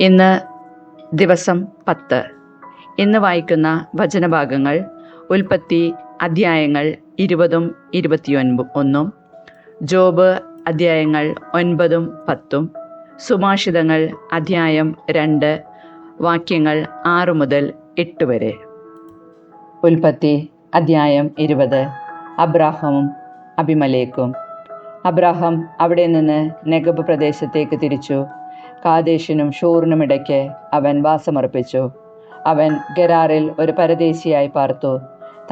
ഇന്ന് ദിവസം പത്ത്. ഇന്ന് വായിക്കുന്ന വചനഭാഗങ്ങൾ ഉൽപ്പത്തി അധ്യായങ്ങൾ ഇരുപതും ഇരുപത്തിയൊൻപ ഒന്നും ജോബ് അധ്യായങ്ങൾ ഒൻപതും പത്തും സുഭാഷിതങ്ങൾ അധ്യായം രണ്ട് വാക്യങ്ങൾ ആറു മുതൽ എട്ട് വരെ. ഉൽപ്പത്തി അധ്യായം ഇരുപത് അബ്രാഹമും അഭിമലേക്കും. അബ്രാഹം അവിടെ നിന്ന് നെഗബ് പ്രദേശത്തേക്ക് തിരിച്ചു. കാദേശിനും ഷൂറിനും ഇടയ്ക്ക് അവൻ വാസമർപ്പിച്ചു. അവൻ ഗരാറിൽ ഒരു പരദേശിയായി പാർത്തു.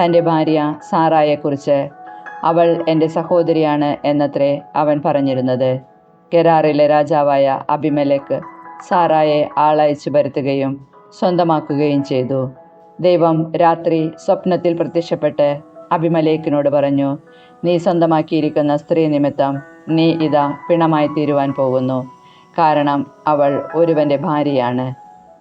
തന്റെ ഭാര്യ സാറായെക്കുറിച്ച് അവൾ എന്റെ സഹോദരിയാണ് എന്നത്രേ അവൻ പറഞ്ഞിരുന്നത്. ഗരാറിലെ രാജാവായ അഭിമലക്ക് സാറായെ ആളയച്ചു വരുത്തുകയും സ്വന്തമാക്കുകയും ചെയ്തു. ദൈവം രാത്രി സ്വപ്നത്തിൽ പ്രത്യക്ഷപ്പെട്ട് അഭിമലേക്കിനോട് പറഞ്ഞു നീ സ്വന്തമാക്കിയിരിക്കുന്ന സ്ത്രീ നിമിത്തം നീ ഇതാ പിണമായി തീരുവാൻ പോകുന്നു. കാരണം അവൾ ഒരുവന്റെ ഭാര്യയാണ്.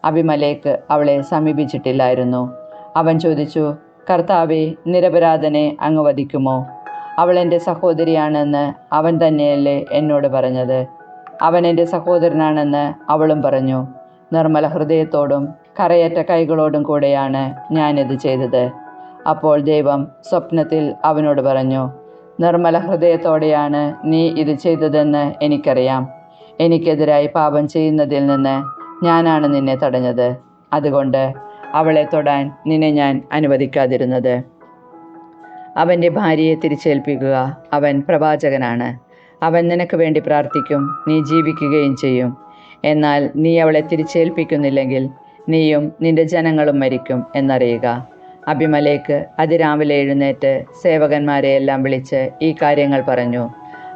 അഭിമലേക്ക് അവളെ സമീപിച്ചിട്ടില്ലായിരുന്നു. അവൻ ചോദിച്ചു കർത്താവെ നിരപരാധനെ അങ്ങ് വധിക്കുമോ? അവൾ എന്റെ സഹോദരിയാണെന്ന് അവൻ തന്നെയല്ലേ എന്നോട് പറഞ്ഞത്. അവൻ എന്റെ സഹോദരനാണെന്ന് അവളും പറഞ്ഞു. നിർമ്മല ഹൃദയത്തോടും കരയറ്റ കൈകളോടും കൂടെയാണ് ഞാനിത് ചെയ്തത്. അപ്പോൾ ദൈവം സ്വപ്നത്തിൽ അവനോട് പറഞ്ഞു നിർമ്മല ഹൃദയത്തോടെയാണ് നീ ഇത് ചെയ്തതെന്ന് എനിക്കറിയാം. എനിക്കെതിരായി പാപം ചെയ്യുന്നതിൽ നിന്ന് ഞാനാണ് നിന്നെ തടഞ്ഞത്. അതുകൊണ്ട് അവളെ തൊടാൻ നിന്നെ ഞാൻ അനുവദിക്കാതിരുന്നത്. അവന്റെ ഭാര്യയെ തിരിച്ചേൽപ്പിക്കുക അവൻ പ്രവാചകനാണ്. അവൻ നിനക്ക് വേണ്ടി പ്രാർത്ഥിക്കും നീ ജീവിക്കുകയും ചെയ്യും. എന്നാൽ നീ അവളെ തിരിച്ചേൽപ്പിക്കുന്നില്ലെങ്കിൽ നീയും നിന്റെ ജനങ്ങളും മരിക്കും എന്നറിയുക. അഭിമലേക്ക് അതിരാവിലെ എഴുന്നേറ്റ് സേവകന്മാരെ എല്ലാം വിളിച്ച് ഈ കാര്യങ്ങൾ പറഞ്ഞു.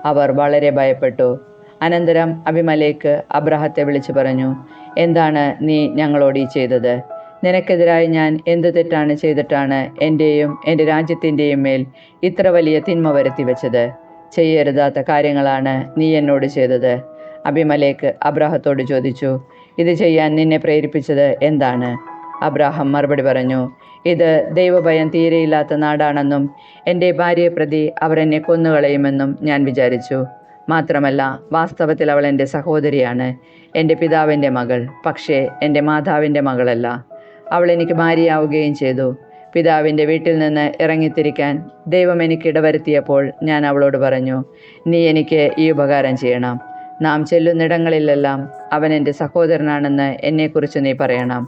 അവർ വളരെ ഭയപ്പെട്ടു. അനന്തരം അഭിമലേക്ക് അബ്രഹത്തെ വിളിച്ചു പറഞ്ഞു എന്താണ് നീ ഞങ്ങളോട് ഈ ചെയ്തത്? നിനക്കെതിരായി ഞാൻ എന്ത് തെറ്റാണ് ചെയ്തിട്ടാണ് എന്റെയും എന്റെ രാജ്യത്തിന്റെയും മേൽ ഇത്ര വലിയ തിന്മ വരുത്തി വെച്ചത്? ചെയ്യരുതാത്ത കാര്യങ്ങളാണ് നീ എന്നോട് ചെയ്തത്. അഭിമലേക്ക് അബ്രാഹത്തോട് ചോദിച്ചു ഇത് ചെയ്യാൻ നിന്നെ പ്രേരിപ്പിച്ചത് എന്താണ്? അബ്രാഹം മറുപടി പറഞ്ഞു ഇത് ദൈവഭയം തീരെയില്ലാത്ത നാടാണെന്നും എന്റെ ഭാര്യയെ പ്രതി അവരെന്നെ കൊന്നുകളയുമെന്നും ഞാൻ വിചാരിച്ചു. മാത്രമല്ല വാസ്തവത്തിൽ അവൾ എന്റെ സഹോദരിയാണ്. എന്റെ പിതാവിന്റെ മകൾ. പക്ഷേ എന്റെ മാതാവിന്റെ മകളല്ല. അവൾ എനിക്ക് ഭാര്യയാവുകയും ചെയ്തു. പിതാവിന്റെ വീട്ടിൽ നിന്ന് ഇറങ്ങിത്തിരിക്കാൻ ദൈവം എനിക്ക് ഇടവരുത്തിയപ്പോൾ ഞാൻ അവളോട് പറഞ്ഞു നീ എനിക്ക് ഈ ഉപകാരം ചെയ്യണം. നാം ചെല്ലുന്നിടങ്ങളിലെല്ലാം അവൻ എന്റെ സഹോദരനാണെന്ന് എന്നെക്കുറിച്ച് നീ പറയണം.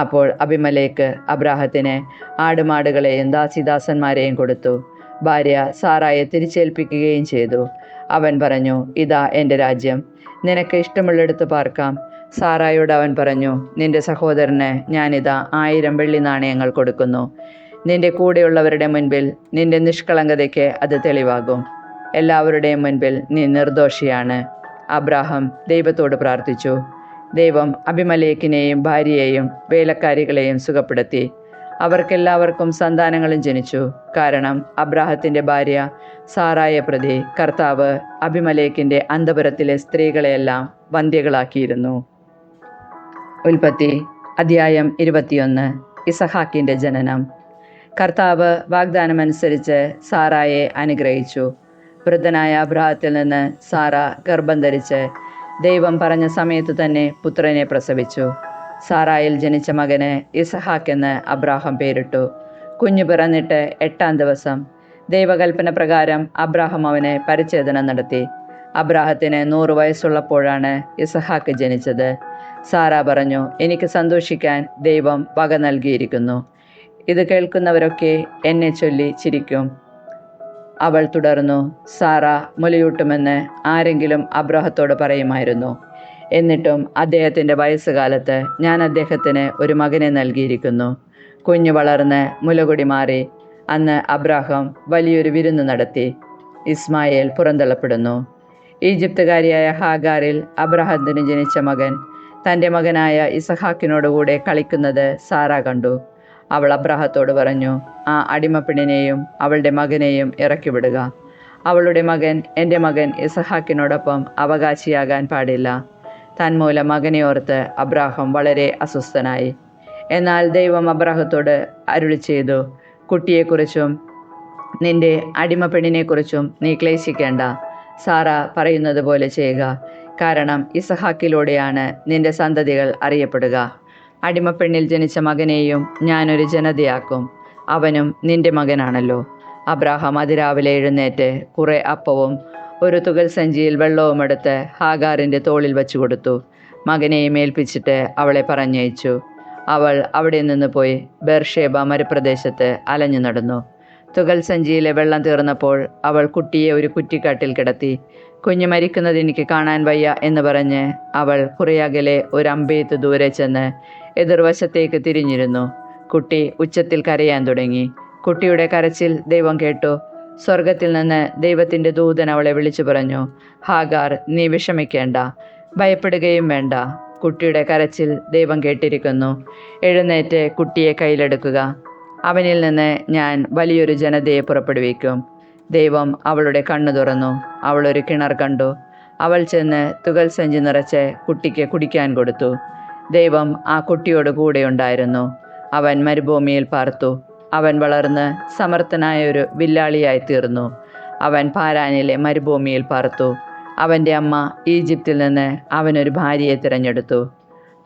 അപ്പോൾ അഭിമലേക്ക് അബ്രാഹത്തിന് ആടുമാടുകളെയും ദാസിദാസന്മാരെയും കൊടുത്തു. ഭാര്യ സാറായെ തിരിച്ചേൽപ്പിക്കുകയും ചെയ്തു. അവൻ പറഞ്ഞു ഇതാ എന്റെ രാജ്യം. നിനക്ക് ഇഷ്ടമുള്ളിടത്ത് പാർക്കാം. സാറായോട് അവൻ പറഞ്ഞു നിന്റെ സഹോദരന് ഞാനിതാ ആയിരം വെള്ളി നാണയങ്ങൾ കൊടുക്കുന്നു. നിന്റെ കൂടെയുള്ളവരുടെ മുൻപിൽ നിന്റെ നിഷ്കളങ്കതയ്ക്ക് അത് തെളിവാകും. എല്ലാവരുടെയും മുൻപിൽ നീ നിർദോഷിയാണ്. അബ്രാഹം ദൈവത്തോട് പ്രാർത്ഥിച്ചു. ദൈവം അഭിമലേക്കിനെയും ഭാര്യയെയും വേലക്കാരികളെയും സുഖപ്പെടുത്തി. അവർക്കെല്ലാവർക്കും സന്താനങ്ങളും ജനിച്ചു. കാരണം അബ്രാഹത്തിന്റെ ഭാര്യ സാറായ പ്രതി കർത്താവ് അഭിമലേക്കിന്റെ അന്തപുരത്തിലെ സ്ത്രീകളെയെല്ലാം വന്ധ്യകളാക്കിയിരുന്നു. ഉൽപ്പത്തി അധ്യായം ഇരുപത്തിയൊന്ന് ഇസഹാക്കിന്റെ ജനനം. കർത്താവ് വാഗ്ദാനമനുസരിച്ച് സാറായെ അനുഗ്രഹിച്ചു. വൃദ്ധനായ അബ്രാഹത്തിൽ നിന്ന് സാറ ഗർഭം ധരിച്ച് ദൈവം പറഞ്ഞ സമയത്ത് തന്നെ പുത്രനെ പ്രസവിച്ചു. സാറായിൽ ജനിച്ച മകന് ഇസഹാക്ക് എന്ന് അബ്രാഹം പേരിട്ടു. കുഞ്ഞു പിറന്നിട്ട് എട്ടാം ദിവസം. ദൈവകൽപ്പന പ്രകാരം അബ്രാഹം അവനെ പരിച്ഛേദന നടത്തി. അബ്രാഹത്തിന് നൂറ് വയസ്സുള്ളപ്പോഴാണ് ഇസഹാക്ക് ജനിച്ചത്. സാറ പറഞ്ഞു എനിക്ക് സന്തോഷിക്കാൻ ദൈവം വക നൽകിയിരിക്കുന്നു. ഇത് കേൾക്കുന്നവരൊക്കെ എന്നെ ചൊല്ലി ചിരിക്കും. അവൾ തുടർന്നു സാറ മുലയൂട്ടുമെന്ന് ആരെങ്കിലും അബ്രാഹത്തോട് പറയുമായിരുന്നു. എന്നിട്ടും അദ്ദേഹത്തിന്റെ വയസ്സുകാലത്ത് ഞാൻ അദ്ദേഹത്തിന് ഒരു മകനെ നൽകിയിരിക്കുന്നു. കുഞ്ഞു വളർന്ന് മുലകുടി മാറി അന്ന് അബ്രാഹം വലിയൊരു വിരുന്ന് നടത്തി. ഇസ്മായേൽ പുറന്തള്ളപ്പെടുന്നു. ഈജിപ്തുകാരിയായ ഹാഗാറിൽ അബ്രഹത്തിന് ജനിച്ച മകൻ തന്റെ മകനായ ഇസഹാക്കിനോടുകൂടെ കളിക്കുന്നത് സാറ കണ്ടു. അവൾ അബ്രാഹത്തോട് പറഞ്ഞു ആ അടിമപ്പെണ്ണിനെയും അവളുടെ മകനെയും ഇറക്കിവിടുക അവളുടെ മകൻ എന്റെ മകൻ ഇസഹാക്കിനോടൊപ്പം അവകാശിയാകാൻ പാടില്ല. തന്മൂലം മകനെ ഓർത്ത് അബ്രാഹം വളരെ അസ്വസ്ഥനായി. എന്നാൽ ദൈവം അബ്രാഹത്തോട് അരുളി ചെയ്തു കുട്ടിയെക്കുറിച്ചും നിന്റെ അടിമ പെണ്ണിനെക്കുറിച്ചും നീ ക്ലേശിക്കേണ്ട. സാറ പറയുന്നത് പോലെ ചെയ്യുക. കാരണം ഇസഹാക്കിലൂടെയാണ് നിന്റെ സന്തതികൾ അറിയപ്പെടുക. അടിമപ്പെണ്ണിൽ ജനിച്ച മകനെയും ഞാനൊരു ജനതയാക്കും. അവനും നിന്റെ മകനാണല്ലോ. അബ്രാഹാം അതിരാവിലെ എഴുന്നേറ്റ് കുറേ അപ്പവും ഒരു തുകൽ സഞ്ചിയിൽ വെള്ളവും എടുത്ത് ഹാഗാറിന്റെ തോളിൽ വച്ചു കൊടുത്തു. മകനെയും ഏൽപ്പിച്ചിട്ട് അവളെ പറഞ്ഞയച്ചു. അവൾ അവിടെ നിന്ന് പോയി ബെർഷേബ മരുപ്രദേശത്ത് അലഞ്ഞു നടന്നു. തുകൽ സഞ്ചിയിലെ വെള്ളം തീർന്നപ്പോൾ അവൾ കുട്ടിയെ ഒരു കുറ്റിക്കാട്ടിൽ കിടത്തി കുഞ്ഞ് മരിക്കുന്നത് എനിക്ക് കാണാൻ വയ്യ എന്ന് പറഞ്ഞ് അവൾ കുറേയകലെ ഒരു അമ്പയത്ത് ദൂരെ ചെന്ന് എതിർവശത്തേക്ക് തിരിഞ്ഞിരുന്നു. കുട്ടി ഉച്ചത്തിൽ കരയാൻ തുടങ്ങി. കുട്ടിയുടെ കരച്ചിൽ ദൈവം കേട്ടു. സ്വർഗത്തിൽ നിന്ന് ദൈവത്തിന്റെ ദൂതൻ അവളെ വിളിച്ചു പറഞ്ഞു ഹാഗാർ നീ വിഷമിക്കേണ്ട ഭയപ്പെടുകയും വേണ്ട. കുട്ടിയുടെ കരച്ചിൽ ദൈവം കേട്ടിരിക്കുന്നു. എഴുന്നേറ്റ് കുട്ടിയെ കയ്യിലെടുക്കുക. അവനിൽ നിന്ന് ഞാൻ വലിയൊരു ജനതയെ പുറപ്പെടുവിക്കും. ദൈവം അവളുടെ കണ്ണു തുറന്നു. അവളൊരു കിണർ കണ്ടു. അവൾ ചെന്ന് തുകൽ സഞ്ചി നിറച്ച് കുട്ടിക്ക് കുടിക്കാൻ കൊടുത്തു. ദൈവം ആ കുട്ടിയോട് കൂടെ ഉണ്ടായിരുന്നു. അവൻ മരുഭൂമിയിൽ പാർത്തു. അവൻ വളർന്ന് സമർത്ഥനായ ഒരു വില്ലാളിയായി തീർന്നു. അവൻ പാരാനിലെ മരുഭൂമിയിൽ പാർത്തു. അവന്റെ അമ്മ ഈജിപ്തിൽ നിന്ന് അവനൊരു ഭാര്യയെ തിരഞ്ഞെടുത്തു.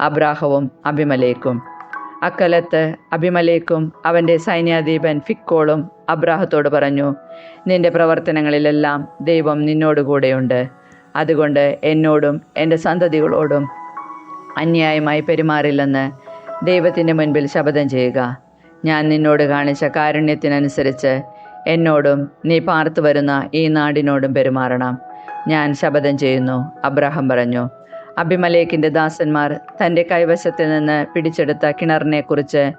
അബ്രാഹവും അഭിമലേക്കും അക്കലത്ത് അഭിമലേക്കും അവന്റെ സൈന്യാധീപൻ ഫിക്കോളും അബ്രാഹത്തോട് പറഞ്ഞു നിന്റെ പ്രവർത്തനങ്ങളിലെല്ലാം ദൈവം നിന്നോടുകൂടെയുണ്ട്. അതുകൊണ്ട് എന്നോടും എന്റെ സന്തതികളോടും അന്യായമായി പെരുമാറില്ലെന്ന് ദൈവത്തിന്റെ മുൻപിൽ ശപഥം ചെയ്യുക. ഞാൻ നിന്നോട് കാണിച്ച കാരുണ്യത്തിനനുസരിച്ച് എന്നോടും നീ പാർത്തു വരുന്ന ഈ നാടിനോടും പെരുമാറണം. ഞാൻ ശപഥം ചെയ്യുന്നു അബ്രഹാം പറഞ്ഞു. അഭിമലേഖിന്റെ ദാസന്മാർ തന്റെ കൈവശത്തിൽ നിന്ന് പിടിച്ചെടുത്ത കിണറിനെക്കുറിച്ച്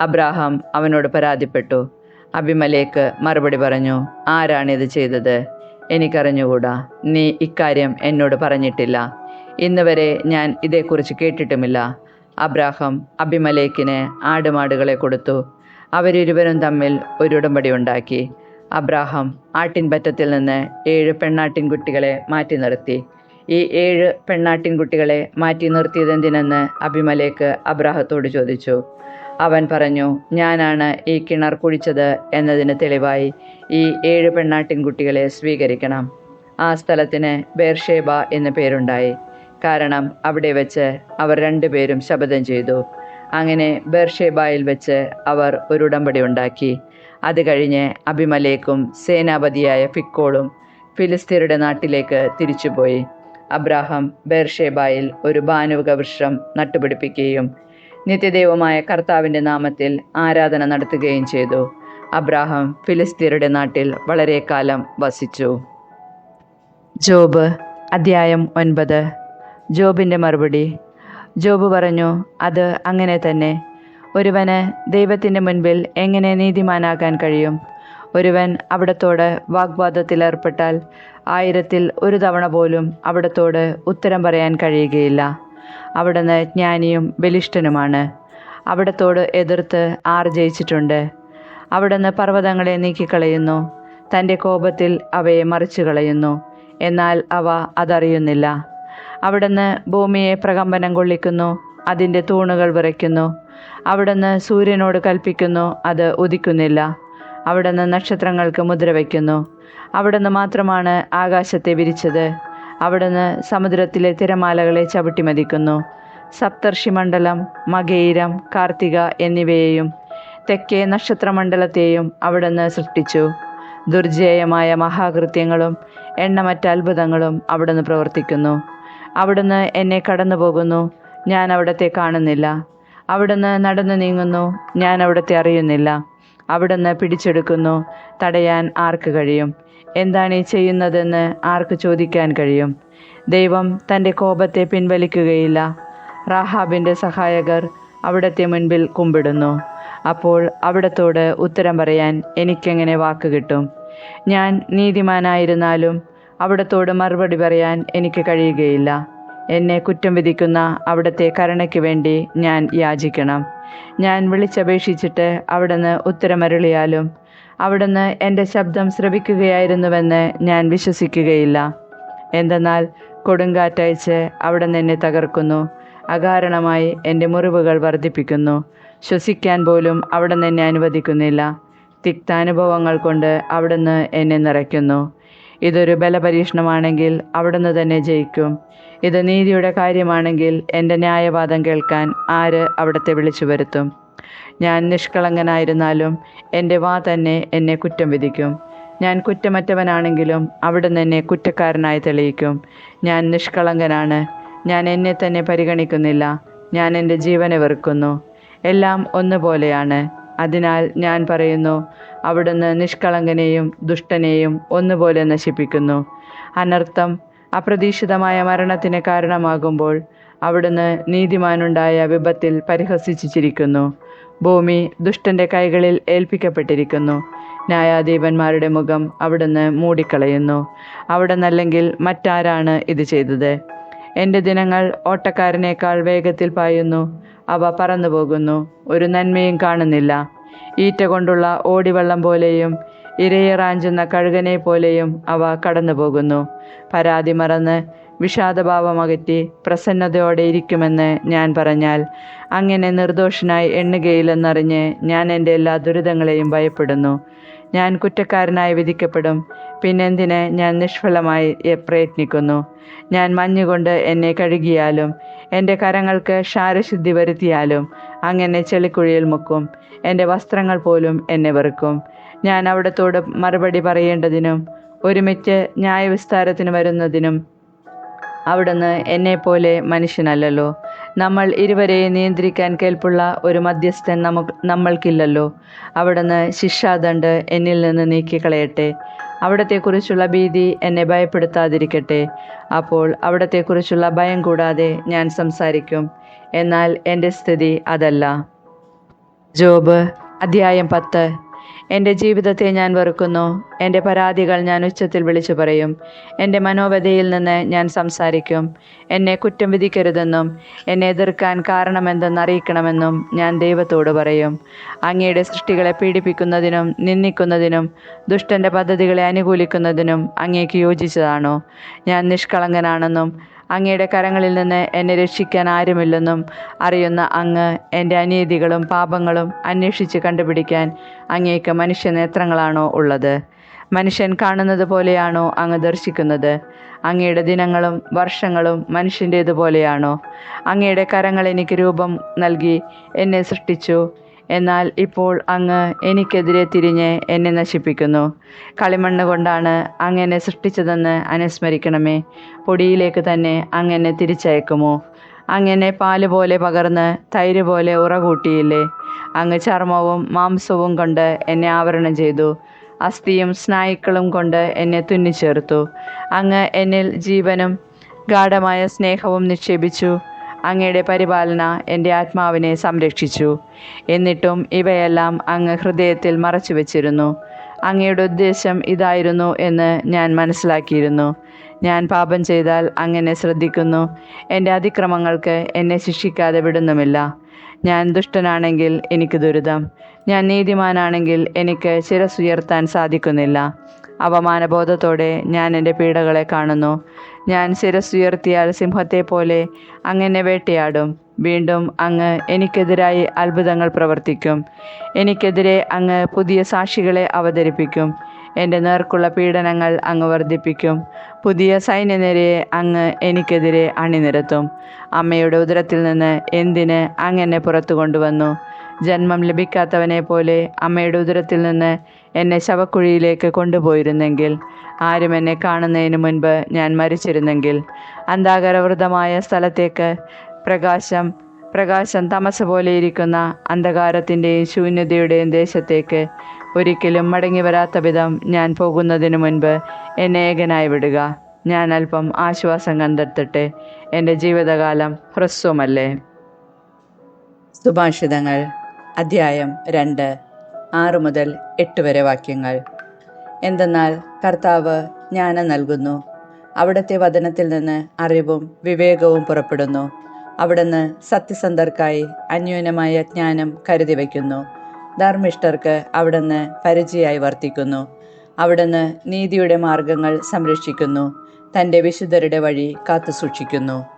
അബ്രാഹാം അവനോട് പരാതിപ്പെട്ടു. അഭിമലേക്ക് മറുപടി പറഞ്ഞു ആരാണിത് ചെയ്തത്? എനിക്കറിഞ്ഞുകൂടാ. നീ ഇക്കാര്യം എന്നോട് പറഞ്ഞിട്ടില്ല. ഇന്നുവരെ ഞാൻ ഇതേക്കുറിച്ച് കേട്ടിട്ടുമില്ല. അബ്രാഹാം അഭിമലേക്കിന് ആടുമാടുകളെ കൊടുത്തു. അവരിരുവരും തമ്മിൽ ഒരു ഉടമ്പടി ഉണ്ടാക്കി. അബ്രാഹാം ആട്ടിൻപറ്റത്തിൽ നിന്ന് ഏഴ് പെണ്ണാട്ടിൻകുട്ടികളെ മാറ്റി നിർത്തി. ഈ ഏഴ് പെണ്ണാട്ടിൻകുട്ടികളെ മാറ്റി നിർത്തിയതെന്തിനെന്ന് അഭിമലേക്ക് അബ്രാഹത്തോട് ചോദിച്ചു. അവൻ പറഞ്ഞു ഞാനാണ് ഈ കിണർ കുഴിച്ചത് എന്നതിന് തെളിവായി ഈ ഏഴ് പെണ്ണാട്ടിൻകുട്ടികളെ സ്വീകരിക്കണം. ആ സ്ഥലത്തിന് ബേർഷേബ എന്ന പേരുണ്ടായി. കാരണം അവിടെ വെച്ച് അവർ രണ്ടുപേരും ശപഥം ചെയ്തു. അങ്ങനെ ബേർഷേബായിൽ വെച്ച് അവർ ഒരു ഉടമ്പടി ഉണ്ടാക്കി. അത് കഴിഞ്ഞ് അഭിമലേക്കും സേനാപതിയായ ഫിക്കോളും ഫിലിസ്തീനയുടെ നാട്ടിലേക്ക് തിരിച്ചുപോയി. അബ്രാഹാം ബേർഷേബായിൽ ഒരു ഭാനുവക വൃക്ഷം നട്ടുപിടിപ്പിക്കുകയും നിത്യദൈവമായ കർത്താവിന്റെ നാമത്തിൽ ആരാധന നടത്തുകയും ചെയ്തു. അബ്രാഹാം ഫിലിസ്തീനയുടെ നാട്ടിൽ വളരെ കാലം വസിച്ചു. ജോബ് അധ്യായം ഒൻപത്. ജോബിന്റെ മറുപടി. ജോബ് പറഞ്ഞു അത് അങ്ങനെ തന്നെ. ഒരുവന് ദൈവത്തിന്റെ മുൻപിൽ എങ്ങനെ നീതിമാനാകാൻ കഴിയും? ഒരുവൻ അവിടത്തോട് വാഗ്വാദത്തിലേർപ്പെട്ടാൽ ആയിരത്തിൽ ഒരു തവണ പോലും അവിടത്തോട് ഉത്തരം പറയാൻ കഴിയുകയില്ല. അവിടുന്ന് ജ്ഞാനിയും ബലിഷ്ഠനുമാണ്. അവിടത്തോട് എതിർത്ത് ആർ ജയിച്ചിട്ടുണ്ട്. അവിടുന്ന് പർവതങ്ങളെ നീക്കിക്കളയുന്നു. തന്റെ കോപത്തിൽ അവയെ മറിച്ചു കളയുന്നു എന്നാൽ അവ അതറിയുന്നില്ല. അവിടുന്ന് ഭൂമിയെ പ്രകമ്പനം കൊള്ളിക്കുന്നു അതിന്റെ തൂണുകൾ വിറയ്ക്കുന്നു. അവിടുന്ന് സൂര്യനോട് കൽപ്പിക്കുന്നു അത് ഉദിക്കുന്നില്ല. അവിടുന്ന് നക്ഷത്രങ്ങൾക്ക് മുദ്ര വയ്ക്കുന്നു. അവിടുന്ന് മാത്രമാണ് ആകാശത്തെ വിരിച്ചത്. അവിടുന്ന് സമുദ്രത്തിലെ തിരമാലകളെ ചവിട്ടി മതിക്കുന്നു സപ്തർഷിമണ്ഡലം മകയിരം കാർത്തിക എന്നിവയെയും തെക്കേ നക്ഷത്രമണ്ഡലത്തെയും അവിടുന്ന് സൃഷ്ടിച്ചു. ദുർജേയമായ മഹാകൃത്യങ്ങളും എണ്ണമറ്റ അത്ഭുതങ്ങളും അവിടുന്ന് പ്രവർത്തിക്കുന്നു. അവിടുന്ന് എന്നെ കടന്നു പോകുന്നു ഞാൻ അവിടത്തെ കാണുന്നില്ല. അവിടുന്ന് നടന്നു നീങ്ങുന്നു. ഞാൻ അവിടത്തെ അറിയുന്നില്ല. അവിടുന്ന് പിടിച്ചെടുക്കുന്നു. തടയാൻ ആർക്ക് കഴിയും? എന്താണ് ഈ ചെയ്യുന്നതെന്ന് ആർക്ക് ചോദിക്കാൻ കഴിയും? ദൈവം തന്റെ കോപത്തെ പിൻവലിക്കുകയില്ല. റാഹാബിന്റെ സഹായകർ അവിടത്തെ മുൻപിൽ കുമ്പിടുന്നു. അപ്പോൾ അവിടത്തോട് ഉത്തരം പറയാൻ എനിക്കെങ്ങനെ വാക്ക് കിട്ടും? ഞാൻ നീതിമാനായിരുന്നാലും അവിടത്തോട് മറുപടി പറയാൻ എനിക്ക് കഴിയുകയില്ല. എന്നെ കുറ്റം വിധിക്കുന്ന അവിടുത്തെ കരുണയ്ക്ക് വേണ്ടി ഞാൻ യാചിക്കണം. ഞാൻ വിളിച്ചപേക്ഷിച്ചിട്ട് അവിടുന്ന് ഉത്തരമരുളിയാലും അവിടുന്ന് എന്റെ ശബ്ദം ശ്രവിക്കുകയായിരുന്നുവെന്ന് ഞാൻ വിശ്വസിക്കുകയില്ല. എന്തെന്നാൽ കൊടുങ്കാറ്റയച്ച് അവിടുന്ന് എന്നെ തകർക്കുന്നു. അകാരണമായി എന്റെ മുറിവുകൾ വർദ്ധിപ്പിക്കുന്നു. ശ്വസിക്കാൻ പോലും അവിടുന്ന് എന്നെ അനുവദിക്കുന്നില്ല. തിക്താനുഭവങ്ങൾ കൊണ്ട് അവിടുന്ന് എന്നെ നിറയ്ക്കുന്നു. ഇതൊരു ബലപരീക്ഷണമാണെങ്കിൽ അവിടുന്ന് തന്നെ ജയിക്കും. ഇത് നീതിയുടെ കാര്യമാണെങ്കിൽ എന്റെ ന്യായവാദം കേൾക്കാൻ ആര് അവിടത്തെ വിളിച്ചു വരുത്തും? ഞാൻ നിഷ്കളങ്കനായിരുന്നാലും എന്റെ വാ തന്നെ എന്നെ കുറ്റം വിധിക്കും. ഞാൻ കുറ്റമറ്റവനാണെങ്കിലും അവിടുന്ന് എന്നെ കുറ്റക്കാരനായി തെളിയിക്കും. ഞാൻ നിഷ്കളങ്കനാണ്. ഞാൻ എന്നെ തന്നെ പരിഗണിക്കുന്നില്ല. ഞാൻ എന്റെ ജീവനെ വെറുക്കുന്നു. എല്ലാം ഒന്നുപോലെയാണ്. അതിനാൽ ഞാൻ പറയുന്നു അവിടുന്ന് നിഷ്കളങ്കനെയും ദുഷ്ടനെയും ഒന്നുപോലെ നശിപ്പിക്കുന്നു. അനർത്ഥം അപ്രതീക്ഷിതമായ മരണത്തിന് കാരണമാകുമ്പോൾ അവിടുന്ന് നീതിമാനുണ്ടായ വിപത്തിൽ പരിഹസിച്ചിരിക്കുന്നു. ഭൂമി ദുഷ്ടന്റെ കൈകളിൽ ഏൽപ്പിക്കപ്പെട്ടിരിക്കുന്നു. ന്യായാധിപന്മാരുടെ മുഖം അവിടുന്ന് മൂടിക്കളയുന്നു. അവിടെ നല്ലെങ്കിൽ മറ്റാരാണ് ഇത് ചെയ്തത്? എന്റെ ദിനങ്ങൾ ഓട്ടക്കാരനേക്കാൾ വേഗത്തിൽ പായുന്നു. അവ പറന്നു പോകുന്നു ഒരു നന്മയും കാണുന്നില്ല. ഈറ്റ കൊണ്ടുള്ള ഓടിവെള്ളം പോലെയും ഇരയെ റാഞ്ചുന്ന കഴുകനെ പോലെയും അവ കടന്നുപോകുന്നു. പരാതി മറന്ന് വിഷാദഭാവമകറ്റി പ്രസന്നതയോടെ ഇരിക്കുമെന്ന് ഞാൻ പറഞ്ഞാൽ അങ്ങനെ നിർദോഷനായി എണ്ണുകയില്ലെന്നറിഞ്ഞ് ഞാൻ എന്റെ എല്ലാ ദുരിതങ്ങളെയും ഭയപ്പെടുന്നു. ഞാൻ കുറ്റക്കാരനായി വിധിക്കപ്പെടും. പിന്നെന്തിന് ഞാൻ നിഷ്ഫലമായി പ്രയത്നിക്കുന്നു. ഞാൻ മഞ്ഞുകൊണ്ട് എന്നെ കഴുകിയാലും എന്റെ കരങ്ങൾക്ക് ക്ഷാരശുദ്ധി വരുത്തിയാലും അങ്ങനെ ചെളിക്കുഴിയിൽ മുക്കും. എന്റെ വസ്ത്രങ്ങൾ പോലും എന്നെ വെറുക്കും. ഞാൻ അവിടത്തോട് മറുപടി പറയേണ്ടതിനും ഒരുമിച്ച് ന്യായവിസ്താരത്തിന് വരുന്നതിനും അവിടുന്ന് എന്നെപ്പോലെ മനുഷ്യനല്ലല്ലോ. നമ്മൾ ഇരുവരെയും നിയന്ത്രിക്കാൻ കേൾപ്പുള്ള ഒരു മധ്യസ്ഥൻ നമുക്ക് നമ്മൾക്കില്ലല്ലോ. അവിടുന്ന് ശിക്ഷാദണ്ഡ് എന്നിൽ നിന്ന് നീക്കിക്കളയട്ടെ. അവിടത്തെക്കുറിച്ചുള്ള ഭീതി എന്നെ ഭയപ്പെടുത്താതിരിക്കട്ടെ. അപ്പോൾ അവിടത്തെക്കുറിച്ചുള്ള ഭയം കൂടാതെ ഞാൻ സംസാരിക്കും. എന്നാൽ എന്റെ സ്ഥിതി അതല്ല. ജോബ് അധ്യായം പത്ത്. എന്റെ ജീവിതത്തെ ഞാൻ വെറുക്കുന്നു. എന്റെ പരാതികൾ ഞാൻ ഉച്ചത്തിൽ വിളിച്ചു പറയും. എന്റെ മനോവധയിൽ നിന്ന് ഞാൻ സംസാരിക്കും. എന്നെ കുറ്റം വിധിക്കരുതെന്നും എന്നെ എതിർക്കാൻ കാരണമെന്തെന്ന് അറിയിക്കണമെന്നും ഞാൻ ദൈവത്തോട് പറയും. അങ്ങയുടെ സൃഷ്ടികളെ പീഡിപ്പിക്കുന്നതിനും നിന്ദിക്കുന്നതിനും ദുഷ്ടന്റെ പദ്ധതികളെ അനുകൂലിക്കുന്നതിനും അങ്ങേക്ക് യോജിച്ചതാണോ? ഞാൻ നിഷ്കളങ്കനാണെന്നും അങ്ങയുടെ കരങ്ങളിൽ നിന്ന് എന്നെ രക്ഷിക്കാൻ ആരുമില്ലെന്നും അറിയുന്ന അങ്ങ് എന്റെ അനീതികളും പാപങ്ങളും അന്വേഷിച്ച് കണ്ടുപിടിക്കാൻ അങ്ങേക്ക് മനുഷ്യ നേത്രങ്ങളാണോ ഉള്ളത്? മനുഷ്യൻ കാണുന്നത് പോലെയാണോ അങ്ങ് ദർശിക്കുന്നത്? അങ്ങയുടെ ദിനങ്ങളും വർഷങ്ങളും മനുഷ്യന്റേതുപോലെയാണോ അങ്ങയുടെ കരങ്ങൾ എനിക്ക് രൂപം നൽകി എന്നെ സൃഷ്ടിച്ചു. എന്നാൽ ഇപ്പോൾ അങ്ങ് എനിക്കെതിരെ തിരിഞ്ഞ് എന്നെ നശിപ്പിക്കുന്നു. കളിമണ്ണ് കൊണ്ടാണ് അങ്ങനെ സൃഷ്ടിച്ചതെന്ന് അനുസ്മരിക്കണമേ. പൊടിയിലേക്ക് തന്നെ അങ്ങനെ തിരിച്ചയക്കുമോ? അങ്ങനെ പാൽ പോലെ പകർന്ന് തൈര് പോലെ ഉറകൂട്ടിയില്ലേ? അങ്ങ് ചർമ്മവും മാംസവും കൊണ്ട് എന്നെ ആവരണം ചെയ്തു. അസ്ഥിയും സ്നായുക്കളും കൊണ്ട് എന്നെ തുന്നിച്ചേർത്തു. അങ്ങ് എന്നിൽ ജീവനും ഗാഠമായ സ്നേഹവും നിക്ഷേപിച്ചു. അങ്ങയുടെ പരിപാലന എന്റെ ആത്മാവിനെ സംരക്ഷിച്ചു. എന്നിട്ടും ഇവയെല്ലാം അങ്ങ് ഹൃദയത്തിൽ മറച്ചു വച്ചിരുന്നു അങ്ങയുടെ ഉദ്ദേശം ഇതായിരുന്നു എന്ന് ഞാൻ മനസ്സിലാക്കിയിരുന്നു. ഞാൻ പാപം ചെയ്താൽ അങ്ങനെ ശ്രദ്ധിക്കുന്നു. എന്റെ അതിക്രമങ്ങൾക്ക് എന്നെ ശിക്ഷിക്കാതെ വിടുന്നുമില്ല. ഞാൻ ദുഷ്ടനാണെങ്കിൽ എനിക്ക് ദുരിതം. ഞാൻ നീതിമാനാണെങ്കിൽ എനിക്ക് ശിരസുയർത്താൻ സാധിക്കുന്നില്ല. അപമാനബോധത്തോടെ ഞാൻ എന്റെ പീഡകളെ കാണുന്നു. ഞാൻ ശിരസുയർത്തിയാൽ സിംഹത്തെ പോലെ അങ്ങനെ വേട്ടയാടും. വീണ്ടും അങ്ങ് എനിക്കെതിരായി അത്ഭുതങ്ങൾ പ്രവർത്തിക്കും. എനിക്കെതിരെ അങ്ങ് പുതിയ സാക്ഷികളെ അവതരിപ്പിക്കും. എന്റെ നേർക്കുള്ള പീഡനങ്ങൾ അങ്ങ് വർദ്ധിപ്പിക്കും. പുതിയ സൈന്യനിരയെ അങ്ങ് എനിക്കെതിരെ അണിനിരത്തും. അമ്മയുടെ ഉദരത്തിൽ നിന്ന് എന്തിന് അങ്ങനെ പുറത്തു കൊണ്ടുവന്നു? ജന്മം ലഭിക്കാത്തവനെ പോലെ അമ്മയുടെ ഉദരത്തിൽ നിന്ന് എന്നെ ശവക്കുഴിയിലേക്ക് കൊണ്ടുപോയിരുന്നെങ്കിൽ ആരും എന്നെ കാണുന്നതിന് മുൻപ് ഞാൻ മരിച്ചിരുന്നെങ്കിൽ അന്താകരവൃതമായ സ്ഥലത്തേക്ക് പ്രകാശം പ്രകാശം തമസ് പോലെ ഇരിക്കുന്ന അന്ധകാരത്തിന്റെയും ശൂന്യതയുടെയും ദേശത്തേക്ക് ഒരിക്കലും മടങ്ങി വരാത്ത വിധം ഞാൻ പോകുന്നതിന് മുൻപ് എന്നെ ഏകനായി വിടുക. ഞാൻ അല്പം ആശ്വാസം കണ്ടെത്തട്ടെ. എന്റെ ജീവിതകാലം ഹ്രസ്വമല്ലേ? സുഭാഷിതങ്ങൾ അധ്യായം രണ്ട് ആറ് മുതൽ എട്ട് വരെ വാക്യങ്ങൾ. എന്തെന്നാൽ കർത്താവ് ജ്ഞാനം നൽകുന്നു. അവിടുത്തെ വചനത്തിൽ നിന്ന് അറിവും വിവേകവും പുറപ്പെടുന്നു. അവിടുന്ന് സത്യസന്ധർക്കായി അന്യൂനമായ ജ്ഞാനം കരുതി വയ്ക്കുന്നു. ധർമ്മിഷ്ഠർക്ക് അവിടുന്ന് പരിചയായി വർത്തിക്കുന്നു. അവിടുന്ന് നീതിയുടെ മാർഗങ്ങൾ സംരക്ഷിക്കുന്നു. തന്റെ വിശുദ്ധരുടെ വഴി കാത്തുസൂക്ഷിക്കുന്നു.